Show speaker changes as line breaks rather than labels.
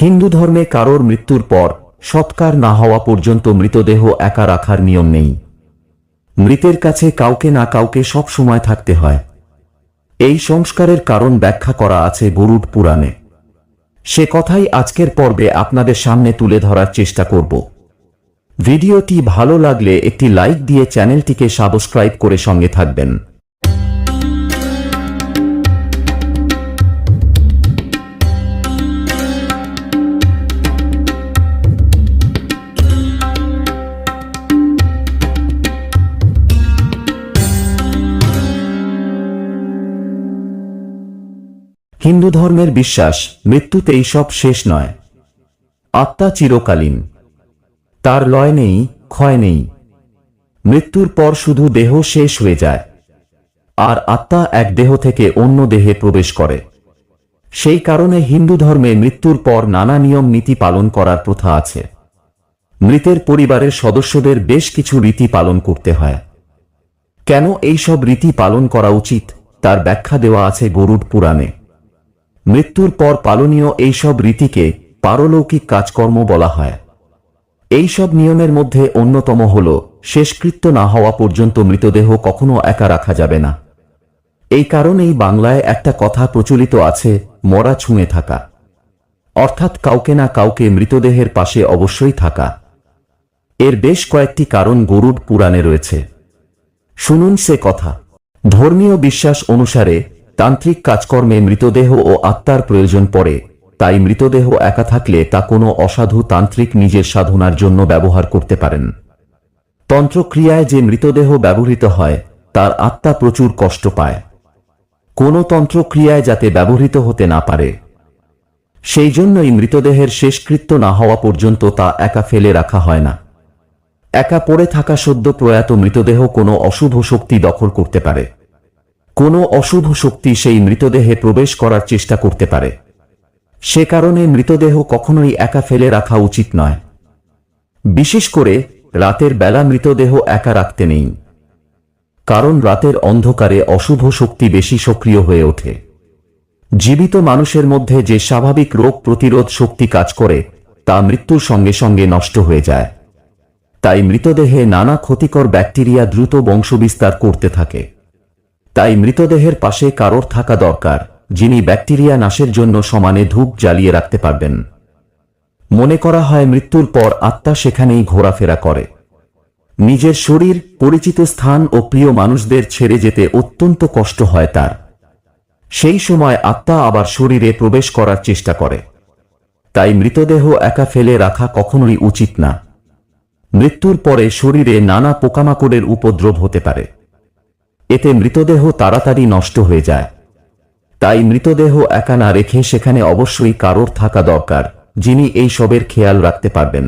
হিন্দু ধর্মে কারোর মৃত্যুর পর সৎকার না হওয়া পর্যন্ত মৃতদেহ একা রাখার নিয়ম নেই। মৃতের কাছে কাউকে না কাউকে সব সময় থাকতে হয়। এই সংস্কারের কারণ ব্যাখ্যা করা আছে গরুড পুরাণে। সে কথাই আজকের পর্বে আপনাদের সামনে তুলে ধরার চেষ্টা করব। ভিডিওটি ভালো লাগলে একটি লাইক দিয়ে চ্যানেলটিকে সাবস্ক্রাইব করে সঙ্গে থাকবেন। হিন্দু ধর্মের বিশ্বাস মৃত্যুতেই সব শেষ নয়। আত্মা চিরকালীন। তার লয় নেই, ক্ষয় নেই। মৃত্যুর পর শুধু দেহ শেষ হয়ে যায়। আর আত্মা এক দেহ থেকে অন্য দেহে প্রবেশ করে। সেই কারণে হিন্দু ধর্মে মৃত্যুর পর নানা নিয়ম নীতি পালন করার প্রথা আছে। মৃতের পরিবারের সদস্যদের বেশ কিছু রীতি পালন করতে হয়। কেন এই সব রীতি পালন করা উচিত, তার ব্যাখ্যা দেওয়া আছে গরুড পুরাণে। মৃত্যুর পর পালনীয় এইসব রীতিকে পারলৌকিক কাজকর্ম বলা হয়। এইসব নিয়মের মধ্যে অন্যতম হল, শেষকৃত্য না হওয়া পর্যন্ত মৃতদেহ কখনো একা রাখা যাবে না। এই কারণেই বাংলায় একটা কথা প্রচলিত আছে, মরা ছুঁয়ে থাকা। অর্থাৎ কাউকে না কাউকে মৃতদেহের পাশে অবশ্যই থাকা। এর বেশ কয়েকটি কারণ গরুড পুরাণে রয়েছে। শুনুন সে কথা। ধর্মীয় বিশ্বাস অনুসারে তান্ত্রিক কাজকর্মে মৃতদেহ ও আত্মার প্রয়োজন পড়ে, তাই মৃতদেহ একা থাকলে তা কোনো অসাধু তান্ত্রিক নিজের সাধনার জন্য ব্যবহার করতে পারেন। তন্ত্রক্রিয়ায় যে মৃতদেহ ব্যবহৃত হয়, তার আত্মা প্রচুর কষ্ট পায়। কোনো তন্ত্রক্রিয়ায় যাতে ব্যবহৃত হতে না পারে। সেই জন্যই মৃতদেহের শেষকৃত্য না হওয়া পর্যন্ত তা একা ফেলে রাখা হয় না। একা পড়ে থাকা সদ্য প্রয়াত মৃতদেহ কোনো অশুভ শক্তি দখল করতে পারে। কোনো অশুভ শক্তি সেই মৃতদেহে প্রবেশ করার চেষ্টা করতে পারে। সে কারণে মৃতদেহ কখনোই একা ফেলে রাখা উচিত নয়। বিশেষ করে রাতের বেলা মৃতদেহ একা রাখতে নেই। কারণ রাতের অন্ধকারে অশুভ শক্তি বেশি সক্রিয় হয়ে ওঠে। জীবিত মানুষের মধ্যে যে স্বাভাবিক রোগ প্রতিরোধ শক্তি কাজ করে, তা মৃত্যুর সঙ্গে সঙ্গে নষ্ট হয়ে যায়। তাই মৃতদেহে নানা ক্ষতিকর ব্যাকটেরিয়া দ্রুত বংশবিস্তার করতে থাকে। তাই মৃতদেহের পাশে কারোর থাকা দরকার, যিনি ব্যাকটেরিয়া নাশের জন্য সমানে ধূপ জ্বালিয়ে রাখতে পারবেন। মনে করা হয় মৃত্যুর পর আত্মা সেখানেই ঘোরাফেরা করে। নিজের শরীর, পরিচিত স্থান ও প্রিয় মানুষদের ছেড়ে যেতে অত্যন্ত কষ্ট হয় তার। সেই সময় আত্মা আবার শরীরে প্রবেশ করার চেষ্টা করে। তাই মৃতদেহ একা ফেলে রাখা কখনোই উচিত না। মৃত্যুর পরে শরীরে নানা পোকামাকড়ের উপদ্রব হতে পারে। এতে মৃতদেহ তাড়াতাড়ি নষ্ট হয়ে যায়। তাই মৃতদেহ একা না রেখে সেখানে অবশ্যই কারোর থাকা দরকার, যিনি এই সবের খেয়াল রাখতে পারবেন।